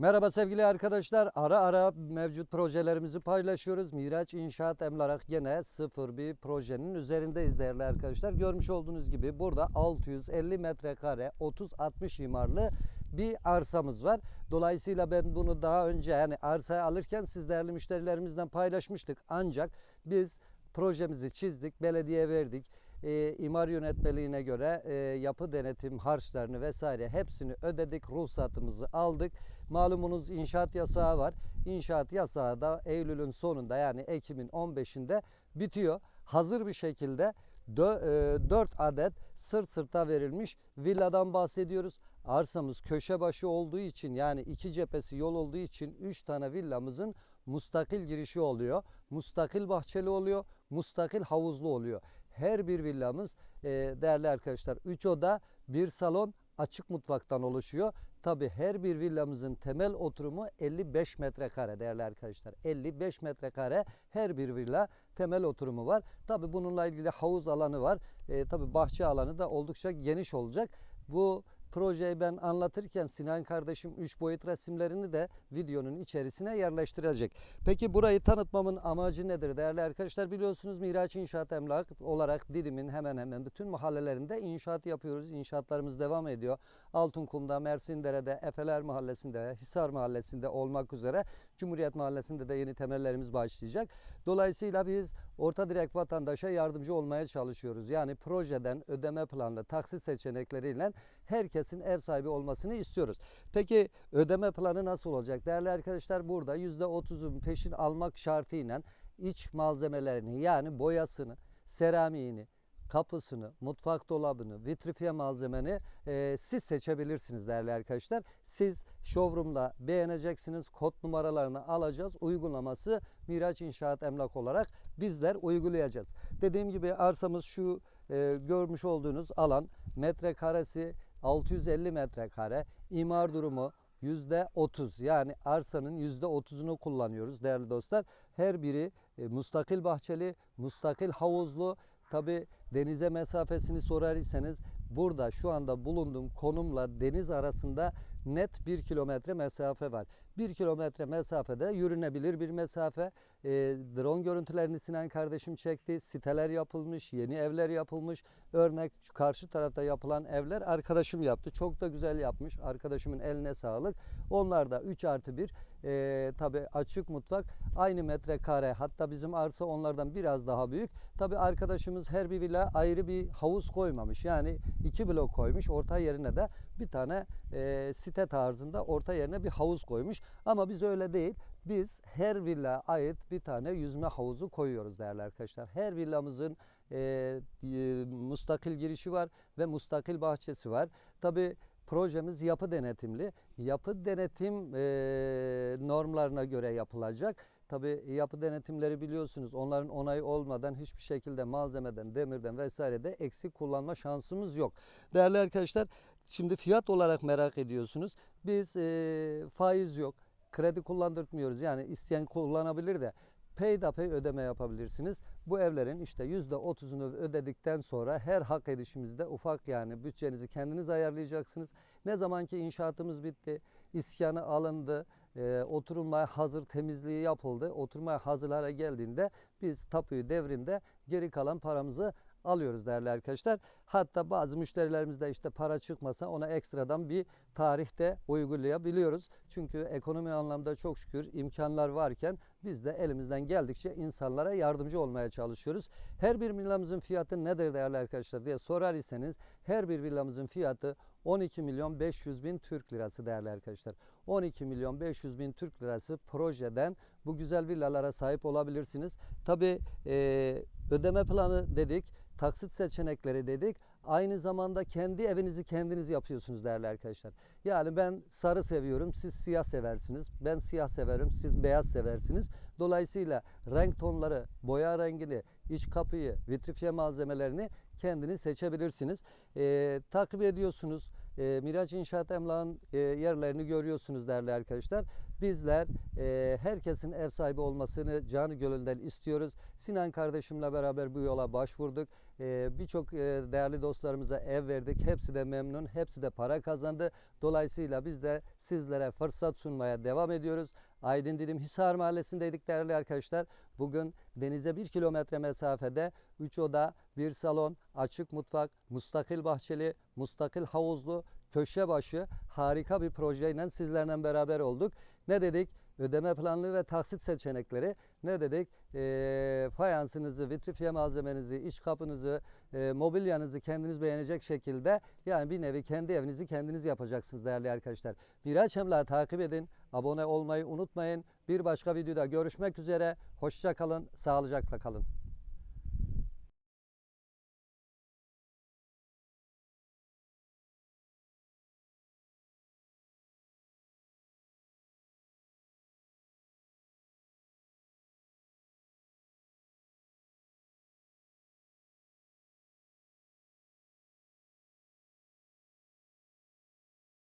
Merhaba sevgili arkadaşlar. Ara ara mevcut projelerimizi paylaşıyoruz. Miraç İnşaat Emlak gene sıfır bir projenin üzerindeyiz değerli arkadaşlar. Görmüş olduğunuz gibi burada 650 metrekare 30-60 imarlı bir arsamız var. Dolayısıyla ben bunu daha önce yani arsayı alırken siz değerli müşterilerimizden paylaşmıştık. Ancak biz projemizi çizdik, belediye verdik. E, imar yönetmeliğine göre e, yapı denetim harçlarını vesaire hepsini ödedik, ruhsatımızı aldık. Malumunuz inşaat yasağı var. İnşaat yasağı da Eylül'ün sonunda yani Ekim'in 15'inde bitiyor. Hazır bir şekilde 4 adet sırt sırta verilmiş villadan bahsediyoruz. Arsamız köşe başı olduğu için yani iki cephesi yol olduğu için 3 tane villamızın mustakil girişi oluyor. Mustakil bahçeli oluyor, mustakil havuzlu oluyor. Her bir villamız e, değerli arkadaşlar 3 oda, bir salon, açık mutfaktan oluşuyor. Tabi her bir villamızın temel oturumu 55 metrekare değerli arkadaşlar. 55 metrekare her bir villa temel oturumu var. Tabi bununla ilgili havuz alanı var. E, tabi bahçe alanı da oldukça geniş olacak. Bu projeyi ben anlatırken Sinan kardeşim 3 boyut resimlerini de videonun içerisine yerleştirecek. Peki burayı tanıtmamın amacı nedir değerli arkadaşlar? Biliyorsunuz Miraç İnşaat Emlak olarak Didim'in hemen hemen bütün mahallelerinde inşaat yapıyoruz. İnşaatlarımız devam ediyor. Altınkum'da, Mersindere'de, Efeler Mahallesi'nde, Hisar Mahallesi'nde olmak üzere Cumhuriyet Mahallesi'nde de yeni temellerimiz başlayacak. Dolayısıyla biz orta direkt vatandaşa yardımcı olmaya çalışıyoruz. Yani projeden ödeme planlı taksit seçenekleriyle herkesin ev sahibi olmasını istiyoruz. Peki ödeme planı nasıl olacak? Değerli arkadaşlar burada %30'un peşin almak şartıyla iç malzemelerini yani boyasını, seramiğini, kapısını, mutfak dolabını, vitrifiye malzemeni e, siz seçebilirsiniz değerli arkadaşlar. Siz showroom'da beğeneceksiniz. Kod numaralarını alacağız. Uygulaması Miraç İnşaat Emlak olarak bizler uygulayacağız. Dediğim gibi arsamız şu e, görmüş olduğunuz alan metrekaresi 650 metrekare. İmar durumu %30 yani arsanın %30'unu kullanıyoruz değerli dostlar. Her biri e, mustakil bahçeli, mustakil havuzlu. Tabi denize mesafesini sorar iseniz burada şu anda bulunduğum konumla deniz arasında net bir kilometre mesafe var. Bir kilometre mesafede yürünebilir bir mesafe. E, drone görüntülerini Sinan kardeşim çekti. Siteler yapılmış, yeni evler yapılmış. Örnek şu karşı tarafta yapılan evler arkadaşım yaptı. Çok da güzel yapmış. Arkadaşımın eline sağlık. Onlar da 3 artı 1 e, tabi açık mutfak aynı metrekare hatta bizim arsa onlardan biraz daha büyük. Tabi arkadaşımız her bir villa ayrı bir havuz koymamış. Yani iki blok koymuş. Orta yerine de bir tane e, site tarzında orta yerine bir havuz koymuş. Ama biz öyle değil. Biz her villa ait bir tane yüzme havuzu koyuyoruz değerli arkadaşlar. Her villamızın e, e, mustakil girişi var ve mustakil bahçesi var. Tabi projemiz yapı denetimli. Yapı denetim e, normlarına göre yapılacak. Tabi yapı denetimleri biliyorsunuz onların onayı olmadan hiçbir şekilde malzemeden, demirden vesairede eksik kullanma şansımız yok. Değerli arkadaşlar şimdi fiyat olarak merak ediyorsunuz. Biz e, faiz yok, kredi kullandırtmıyoruz. Yani isteyen kullanabilir de peyderpey ödeme yapabilirsiniz. Bu evlerin işte %30'unu ödedikten sonra her hak edişimizde ufak yani bütçenizi kendiniz ayarlayacaksınız. Ne zaman ki inşaatımız bitti, iskanı alındı, e, oturulmaya hazır temizliği yapıldı. Oturmaya hazır hale geldiğinde biz tapuyu devrinde geri kalan paramızı alıyoruz değerli arkadaşlar. Hatta bazı müşterilerimizde işte para çıkmasa ona ekstradan bir tarihte uygulayabiliyoruz. Çünkü ekonomi anlamda çok şükür imkanlar varken biz de elimizden geldikçe insanlara yardımcı olmaya çalışıyoruz. Her bir villamızın fiyatı nedir değerli arkadaşlar diye sorar iseniz her bir villamızın fiyatı 12 milyon 500 bin Türk lirası değerli arkadaşlar. 12 milyon 500 bin Türk lirası projeden bu güzel villalara sahip olabilirsiniz. Tabi e, ödeme planı dedik, taksit seçenekleri dedik. Aynı zamanda kendi evinizi kendiniz yapıyorsunuz değerli arkadaşlar. Yani ben sarı seviyorum, siz siyah seversiniz. Ben siyah severim, siz beyaz seversiniz. Dolayısıyla renk tonları, boya rengini, iç kapıyı, vitrifiye malzemelerini kendiniz seçebilirsiniz. Ee, takip ediyorsunuz. E, Miraç İnşaat Emlak'ın e, yerlerini görüyorsunuz değerli arkadaşlar. Bizler e, herkesin ev sahibi olmasını canı gönülden istiyoruz. Sinan kardeşimle beraber bu yola başvurduk. E, Birçok e, değerli dostlarımıza ev verdik. Hepsi de memnun, hepsi de para kazandı. Dolayısıyla biz de sizlere fırsat sunmaya devam ediyoruz. Aydın Didim Hisar Mahallesi'ndeydik değerli arkadaşlar. Bugün denize bir kilometre mesafede 3 oda, bir salon, açık mutfak, mustakil bahçeli, mustakil havuzlu, köşe başı harika bir projeyle sizlerle beraber olduk. Ne dedik? Ödeme planlı ve taksit seçenekleri. Ne dedik? Eee fayansınızı, vitrifiye malzemenizi, iç kapınızı, eee, mobilyanızı kendiniz beğenecek şekilde yani bir nevi kendi evinizi kendiniz yapacaksınız değerli arkadaşlar. Miraç Emlak'ı takip edin. Abone olmayı unutmayın. Bir başka videoda görüşmek üzere. Hoşça kalın, sağlıcakla kalın.